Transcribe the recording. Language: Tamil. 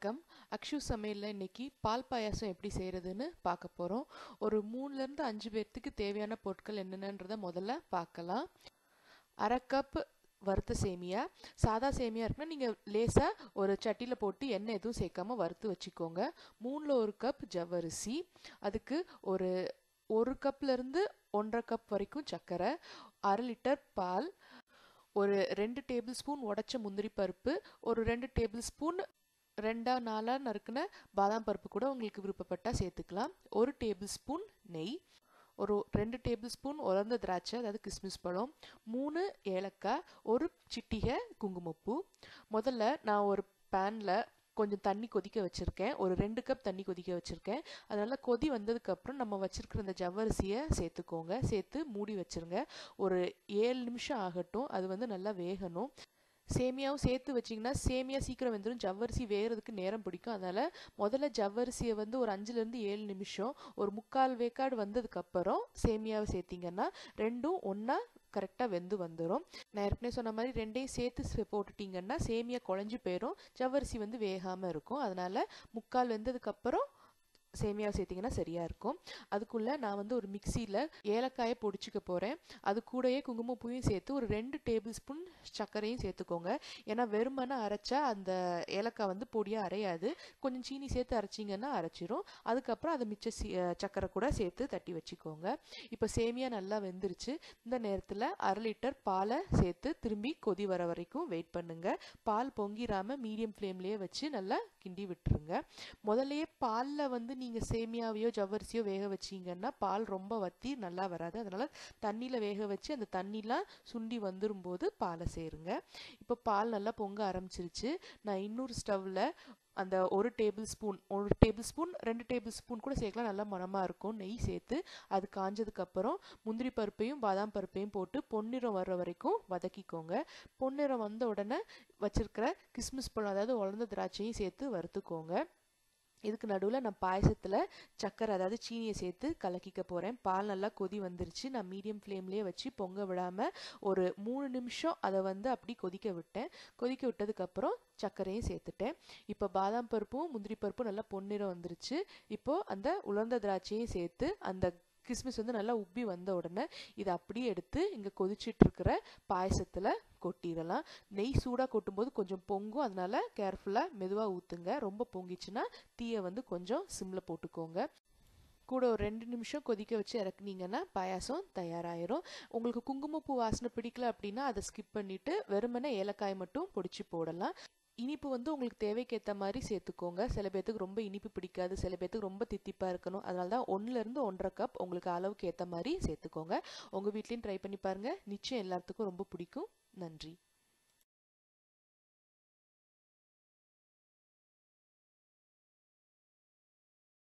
வணக்கம். அக்ஷு சமையலில் இன்னைக்கு பால் பாயாசம் எப்படி செய்கிறதுன்னு பார்க்க போகிறோம் ஒரு மூணுலேருந்து அஞ்சு பேர்த்துக்கு தேவையான பொருட்கள் என்னென்னன்றதை முதல்ல பார்க்கலாம். அரை கப் வறுத்த சேமியா. சாதா சேமியா இருக்குன்னா நீங்கள் லேசாக ஒரு சட்டியில் போட்டு எண்ணெய் எதுவும் சேர்க்காம வறுத்து வச்சுக்கோங்க. மூணில் ஒரு கப் ஜவ்வரிசி. அதுக்கு ஒரு ஒரு கப்லேருந்து ஒன்றரை கப் வரைக்கும் சர்க்கரை அரை லிட்டர் பால் ஒரு ரெண்டு டேபிள் ஸ்பூன் உடச்ச முந்திரி பருப்பு ஒரு ரெண்டு டேபிள் ஸ்பூன் ரெண்டா நாலா நறுக்குன பாதாம் பருப்பு கூட உங்களுக்கு விருப்பப்பட்டால் சேர்த்துக்கலாம். ஒரு டேபிள் ஸ்பூன் நெய் ஒரு ரெண்டு டேபிள் ஸ்பூன் உலர்ந்த திராட்சை அதாவது கிஸ்மிஸ் பழம் மூணு ஏலக்காய் ஒரு சிட்டிகை குங்குமப்பூ. முதல்ல நான் ஒரு பேனில் கொஞ்சம் தண்ணி கொதிக்க வச்சுருக்கேன். ஒரு ரெண்டு கப் தண்ணி கொதிக்க வச்சுருக்கேன். அதனால் கொதி வந்ததுக்கப்புறம் நம்ம வச்சுருக்கிற அந்த ஜவ்வரிசியை சேர்த்துக்கோங்க. சேர்த்து மூடி வச்சுருங்க. ஒரு ஏழு நிமிஷம் ஆகட்டும். அது வந்து நல்லா வேகணும். சேமியாவும் சேர்த்து வச்சிங்கன்னா சேமியா சீக்கிரம் வந்துடும் ஜவ்வரிசி வேகிறதுக்கு நேரம் பிடிக்கும். அதனால் முதல்ல ஜவ்வரிசியை வந்து ஒரு அஞ்சுலேருந்து ஏழு நிமிஷம் ஒரு முக்கால் வேக்காடு வந்ததுக்கப்புறம் சேமியாவை சேர்த்திங்கன்னா ரெண்டும் ஒன்றா கரெக்டாக வெந்து வந்துடும் நான் ஏற்கனவே சொன்ன மாதிரி ரெண்டையும் சேர்த்து போட்டுட்டிங்கன்னா சேமியா குழஞ்சி போயிடும் ஜவ்வரிசி வந்து வேகாமல் இருக்கும். அதனால் முக்கால் வெந்ததுக்கப்புறம் சேமியாவை சேர்த்திங்கன்னா சரியாக இருக்கும். அதுக்குள்ளே நான் வந்து ஒரு மிக்சியில் ஏலக்காயை பொடிச்சிக்க போகிறேன் அது கூடயே குங்குமப்பூவையும் சேர்த்து ஒரு ரெண்டு டேபிள் ஸ்பூன் சர்க்கரையும் சேர்த்துக்கோங்க. ஏன்னா வெறுமனை அரைச்சா அந்த ஏலக்காய் வந்து பொடியாக அரையாது. கொஞ்சம் சீனி சேர்த்து அரைச்சிங்கன்னா அரைச்சிரும். அதுக்கப்புறம் அதை மிச்ச சி சர்க்கரை கூட சேர்த்து தட்டி வச்சுக்கோங்க. இப்போ சேமியா நல்லா வெந்துருச்சு. இந்த நேரத்தில் அரை லிட்டர் பாலை சேர்த்து திரும்பி கொதி வர வரைக்கும் வெயிட் பண்ணுங்கள் பால் பொங்கிராமல் மீடியம் ஃப்ளேம்லேயே வச்சு நல்லா கிண்டி விட்டுருங்க. முதல்லையே பாலில் வந்து நீங்கள் சேமியாவையோ ஜவ்வரிசியோ வேக வச்சிங்கன்னா பால் ரொம்ப வத்தி நல்லா வராது. அதனால் தண்ணியில் வேக வச்சு அந்த தண்ணிலாம் சுண்டி வந்துடும்போது பாலை சேருங்க. இப்போ பால் நல்லா பொங்க ஆரம்பிச்சிருச்சு. நான் இன்னொரு ஸ்டவ்வில் அந்த ஒரு டேபிள் ஸ்பூன் ஒரு டேபிள் ஸ்பூன் ரெண்டு டேபிள் ஸ்பூன் கூட சேர்க்கலாம். நல்லா மனமாக இருக்கும். நெய் சேர்த்து அது காஞ்சதுக்கப்புறம் முந்திரி பருப்பையும் பாதாம் பருப்பையும் போட்டு பொன்னிறம் வர்ற வரைக்கும் வதக்கிக்கோங்க. பொன்னிறம் வந்த உடனே வச்சிருக்கிற கிஸ்மிஸ் பழம் அதாவது உலர்ந்த திராட்சையும் சேர்த்து வறுத்துக்கோங்க. இதுக்கு நடுவில் நான் பாயசத்தில் சக்கரை அதாவது சீனியை சேர்த்து கலக்கிக்க போகிறேன் பால் நல்லா கொதி வந்துருச்சு. நான் மீடியம் ஃப்ளேம்லேயே வச்சு பொங்க விடாமல் ஒரு மூணு நிமிஷம் அதை வந்து அப்படி கொதிக்க விட்டேன். கொதிக்க விட்டதுக்கப்புறம் சர்க்கரையும் சேர்த்துட்டேன். இப்போ பாதாம் பருப்பும் முந்திரி பருப்பும் நல்லா பொன்னிறம் வந்துருச்சு. இப்போது அந்த உலர்ந்த திராட்சையும் சேர்த்து அந்த கிஸ்மிஸ் வந்து நல்லா உப்பி வந்த உடனே இதை அப்படியே எடுத்து இங்கே கொதிச்சிட்டு இருக்கிற பாயசத்தில் கொட்டிடலாம். நெய் சூடாக கொட்டும்போது கொஞ்சம் பொங்கும். அதனால கேர்ஃபுல்லாக மெதுவாக ஊற்றுங்க ரொம்ப பொங்கிச்சுன்னா தீயை வந்து கொஞ்சம் சிம்மில் போட்டுக்கோங்க. கூட ஒரு ரெண்டு நிமிஷம் கொதிக்க வச்சு இறக்குனீங்கன்னா பாயாசம் தயாராகிரும் உங்களுக்கு குங்குமப்பூ வாசனை பிடிக்கல அப்படின்னா அதை ஸ்கிப் பண்ணிவிட்டு வெறுமனே ஏலக்காய் மட்டும் பொடிச்சு போடலாம். இனிப்பு வந்து உங்களுக்கு தேவைக்கேற்ற மாதிரி சேர்த்துக்கோங்க. சில பேர்த்துக்கு ரொம்ப இனிப்பு பிடிக்காது சில பேர்த்துக்கு ரொம்ப தித்திப்பாக இருக்கணும். அதனால தான் ஒன்றுலேருந்து ஒன்றரை கப் உங்களுக்கு அளவுக்கு ஏற்ற மாதிரி சேர்த்துக்கோங்க. உங்கள் வீட்லேயும் ட்ரை பண்ணி பாருங்கள் நிச்சயம் எல்லாத்துக்கும் ரொம்ப பிடிக்கும். நன்றி.